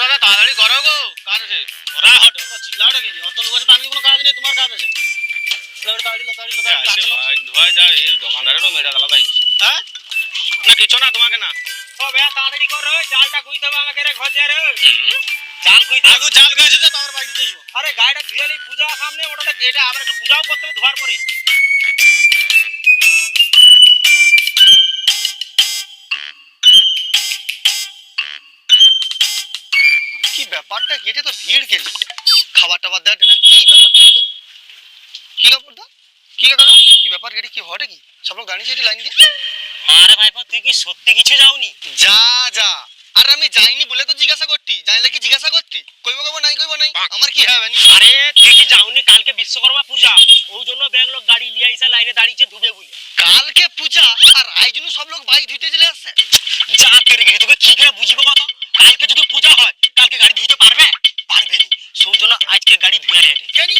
দাদা তাড়াতাড়ি করো গো। কাজ আছে? ওরা হট অত লোক আছে আমি কোনো কাজ নেই তোমার কাজ আছে। ধোয়া যায় এই দোকানদারেরও মেজাজ আলাদা হ্যাঁ? না কিছু না তোমাকে না। ও বে তাড়াতাড়ি কর জালটা গুইতে হবে আমাকে রে ঘরে রে জাল গুইতে আগু জাল গেছে যে তোমার বাইক দিতে আরে গাড়িটা ধুয়ে পূজা সামনে ওটা এটা আবার একটু পূজাও করতে হবে ধোয়ার পরে। ব্যাপারটা গেটে তো ভিড় গেল। খাবার টাবার দেয় না কি ব্যাপারটা? কি ব্যাপারটা কি কাকা কি ব্যাপার? গেটে কি হটে কি? সব লোক দাঁড়িয়ে যেটি লাইন দিয়ে? আরে ভাইপো তুই কি সত্যি কিছু যাওনি? যা যা। আর আমি যাইনি বলে তো জিজ্ঞাসা করতি। জানলে কি জিজ্ঞাসা করতি? কইব কইব নাই কইব নাই। আমার কি হবে আরে তুই কি যাওনি? কালকে বিশ্বকর্মা পূজা। ওই জন্য ব্যাগ লোক গাড়ি লিয়ে আইসা লাইনে দাঁড়িয়েছে ধুবে বলে। কালকে পূজা? আর আইজনু সব লোক বাইক ধুইতে চলে আসছে? যা তেরে গেছে। তোকে কি করে বুঝিব কত কালকে যদি পূজা হয় কালকে গাড়ি ধুইতে পারবে পারবে নি সেই জন্য আজকে গাড়ি ধুয়ে রেটে কেনি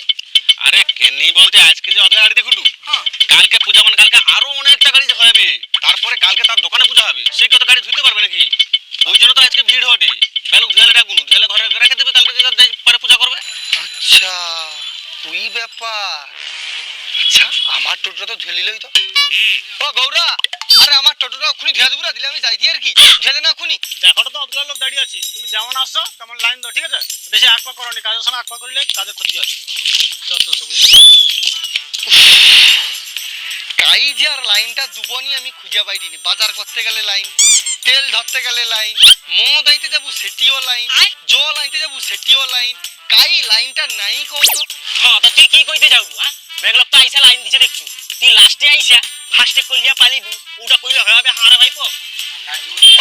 কেনি বলতে আজকে যে অধা গাড়ি দেখুটু হ্যাঁ। কালকে পূজা মানে কালকে আরও অনেকটা গাড়ি হবে তারপরে কালকে তার দোকানে পূজা হবে সেই কত গাড়ি ধুতে পারবে নাকি? ওই জন্য তো আজকে ভিড় হবে বেলু ধুয়ালে ডাকুন ধুয়ালে ঘরে রেখে দেবে কালকে যে যে পরে পূজা করবে। আচ্ছা ওই ব্যাপার। আচ্ছা আমার টোটোটা তো ধুয়ে নিলেই তো। ও গৌরা আরে আমার টোটোটা ওখানে ধুয়ে দেবো দিলে আমি যাই দিয়ে আর কি? ধুয়ে না ওখানে দেখো তো অতগুলো লোক দাঁড়িয়ে আছি। তুমি যেমন আসছো তেমন লাইন দাও ঠিক আছে? বেশি আকপা করনি কাজের সময় আকপা করলে কাজের ক্ষতি আছে যত সবুজ কাই যে আর লাইনটা দুবনি আমি খুঁজে পাইনি। বাজার করতে গেলে লাইন তেল ধরতে গেলে লাইন মদ আইতে যাব সেটিও লাইন জল আইতে যাব সেটিও লাইন। কাই লাইনটা নাই কত হ্যাঁ তা তুই কি কইতে যাও হ্যাঁ তো আইসা লাইন দিছে দেখছু। তুই লাস্টে আইসা ফার্স্টে কইলিয়া পালিবি। ওটা কইলে হবে হারা ভাইপো।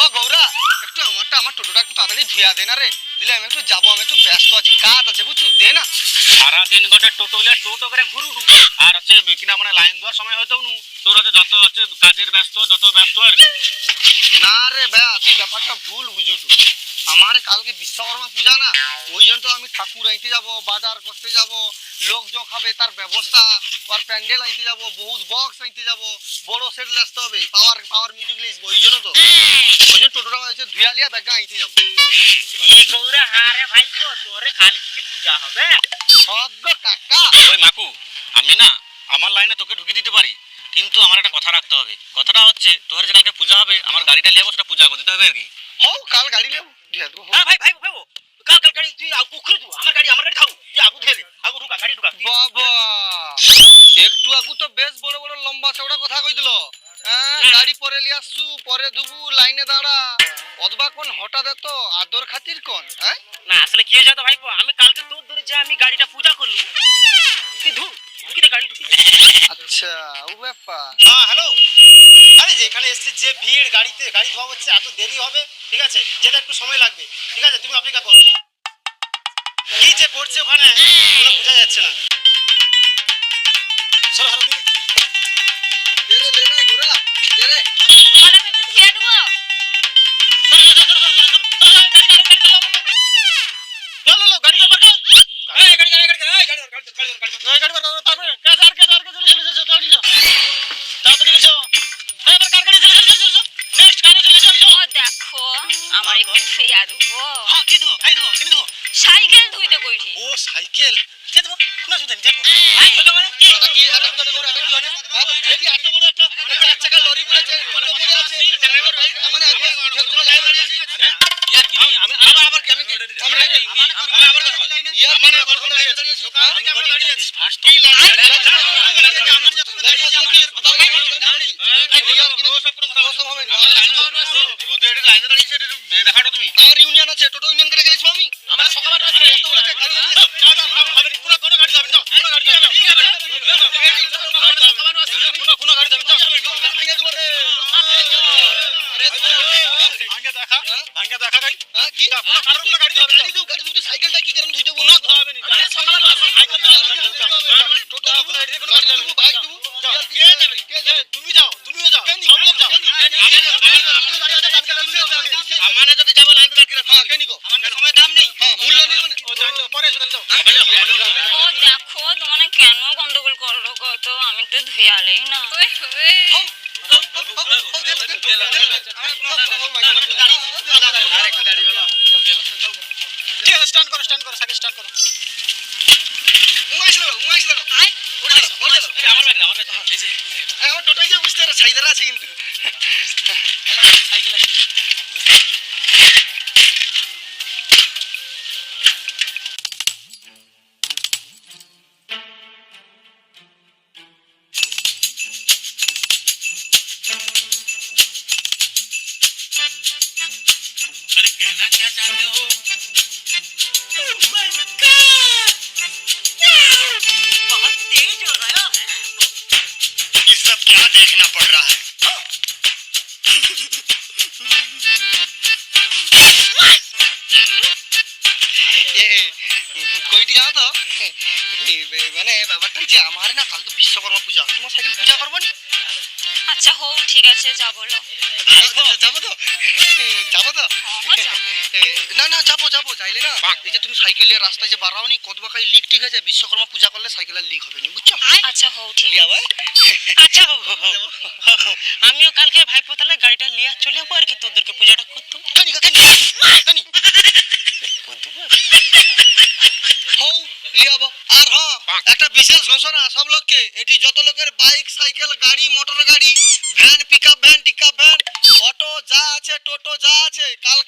ও গৌরা একটু আমারটা আমার টোটোটা একটু তাড়াতাড়ি ধুয়া দে না রে। দিলে আমি একটু যাব আমি একটু ব্যস্ত আছি কাজ আছে বুঝছ? দে না। সারাদিন গোটে টোটো হলে টোটো করে ঘুরুটু আর হচ্ছে কিনা মানে লাইন দেওয়ার সময় হয়তো নু তোর হচ্ছে যত হচ্ছে কাজের ব্যস্ত যত ব্যস্ত আর না রে ব্যা তুই ব্যাপারটা ভুল বুঝুটু আমার কালকে বিশ্বকর্মা পূজা না ওই জন্য তো আমি ঠাকুর আইতে যাব বাজার করতে যাব লোক জ খাবে তার ব্যবস্থা আর প্যান্ডেল আইতে যাব বহুত বক্স আইতে যাব বড় সেট আসতে হবে পাওয়ার পাওয়ার মিউজিক লিখব ওই জন্য তো। ওই জন্য টোটোটা হয়েছে ধুয়ালিয়া ব্যাগটা আইতে যাব। তোরে কিছু পূজা হবে? সব কাকা। ওই মাকু আমি না আমার লাইনে তোকে ঢুকিয়ে দিতে পারি। কিন্তু আমার একটা কথা রাখতে হবে। কথাটা হচ্ছে তোর যে কালকে পূজা হবে আমার গাড়িটা নিয়ে সেটা পূজা করে দিতে হবে আর কি। হও কাল গাড়ি নেব ধুয়া দেবো হ্যাঁ ভাই ভাই ভাই কাল কাল গাড়ি তুই আগু খুলে দু আমার গাড়ি আমার গাড়ি খাও তুই আগু ধেলে আগু ঢুকা গাড়ি ঢুকা। বাবা! একটু আগু তো বেশ বড় বড় লম্বা চওড়া কথা কই দিল হ্যাঁ গাড়ি পরে লিয়ে আসছু পরে ধুবু লাইনে দাঁড়া। অথবা কোন হঠাৎ এত আদর খাতির কোন হ্যাঁ? না আসলে কি হয়েছে তো ভাইপো আমি কালকে তোর ধরে যে আমি গাড়িটা পূজা করলু তুই ধু ঢুকি দে গাড়ি ঢুকি দে। আচ্ছা ও ব্যাপার। হ্যাঁ হ্যালো আরে যে এখানে এসছি যে ভিড় গাড়িতে গাড়ি ধোয়া হচ্ছে এত দেরি হবে ঠিক আছে? যেটা একটু সময় লাগবে ঠিক আছে? তুমি অপেক্ষা করো। কি যে করছে ওখানে কোনো বোঝা যাচ্ছে না। চলো হারো দে রে, দে রে, ঘোড়া, দে রে। ধুইয়া দেবো? হ্যাঁ কি কিনে সাইকেল ও সাইকেল। কে কোনো ছোট মানে কি? কি এটা কি ঘোড়া এটা কি হচ্ছে হ্যাঁ? এই যে বড় একটা একটা চাকা লরি পড়েছে টোটো পড়ে আছে মানে আগে আসছি লাইন আছে আমি- আমি- আবার- আবার কি? আমি কি? আমি আবার বল। ইয়ার মানে কথা আছি। First কি লাইন দাঁড়িয়ে আছি। দাঁড়িয়ে আছি কি ইয়ার কিনে ও সব কোনো কথা বলো। সব হবে না ওদের এটা লাইনে দাঁড়িয়েছে, এটা একটু দেখাটো তুমি। আমার ইউনিয়ন আছে টোটো ইউনিয়ন করে গেছিলাম আমি আমার সকালবেলা আছে, এত বড় একটা গাড়ি আনিয়ে- না, না, না, হবে না, পুরো কোনো গাড়ি যাবে না, যাও, কোনো গাড়ি যাবে না, কি হবে? সকালবেলা আছে, কোনো- কোনো গাড়ি যাবে না, যাও। ভেঙে দেবো রে ভাঙ্গে দেখা, ভাঙ্গে দেখা গাড়ি। কি না, কোনো কারোর কোনো গাড়ি যাবে না, গাড়ি দিও গাড়ি দিও সাইকেলটা কি কারণ ধুইতে কোনো ধোয়া হবে না, যাও। সকালবেলা আছে, সাইকেল যাও, সাইকেল যাও। টোটো যাও, দেবো কোনো গাড়ি দিয়ে কোনো গাড়ি গাড়ি দেবো যাবে না। বাইক দেবো যাও, ইয়ার কে যাবে? কে যাবে তুমি যাও, তুমিও যাও, কেনি? সব লোক যাও। কেনি? কেনি? আমি যাব, আমি যাব, আমি তো দাঁড়িয়ে আছি, কালকে তুমি যাও, যাও। আমানে যদি যাব, লাইনে দাঁড়িয়ে রাখো। হ্যাঁ কেনি গো আমার সময় দাম নেই হ্যাঁ মূল্য নেই মানে ও যাও, যাও, পরে এসো, তাহলে যাও। ও দেখো তোমার কেন গন্ডগোল করল কত আমি একটু ধুয়ালেই না ওই, ওই। স্ট্যান্ড করো স্ট্যান্ড করো সাইকেল স্ট্যান্ড করো। উমাইশ লাগো উমাইশ লাগো আয় ওটা ওটা আমার ব্যাগ আমার ব্যাগ এই আছে কিন্তু সাইকেল আছে তো মানে ব্যাপারটা হচ্ছে আমার না কালকে বিশ্বকর্মা পূজা তোমার সাইকেল পূজা করব নি আচ্ছা ঠিক আছে যাব তো যাব তো। না না যাব যাব না এই যে তুমি সাইকেলের রাস্তায় যে বাড়াও নি কত বাকাই লিক ঠিক আছে বিশ্বকর্মা পূজা করলে সাইকেলের লিক হবে না বুঝছ? আচ্ছা হও ঠিক। লিয়াবা আচ্ছা হো, হো, হো, হো, হো। আমিও কালকে ভাইপো তাহলে গাড়িটা লিয়া চলে যাব আর কি তোদেরকে পূজাটা করতাম একটা বিশেষ ঘোষণা, সব লোককে। এটি যত লোকের বাইক, সাইকেল, গাড়ি, মোটর গাড়ি, ভ্যান পিক ভ্যান টিকআপ ভ্যান অটো যা আছে, টোটো, যা আছে, কাল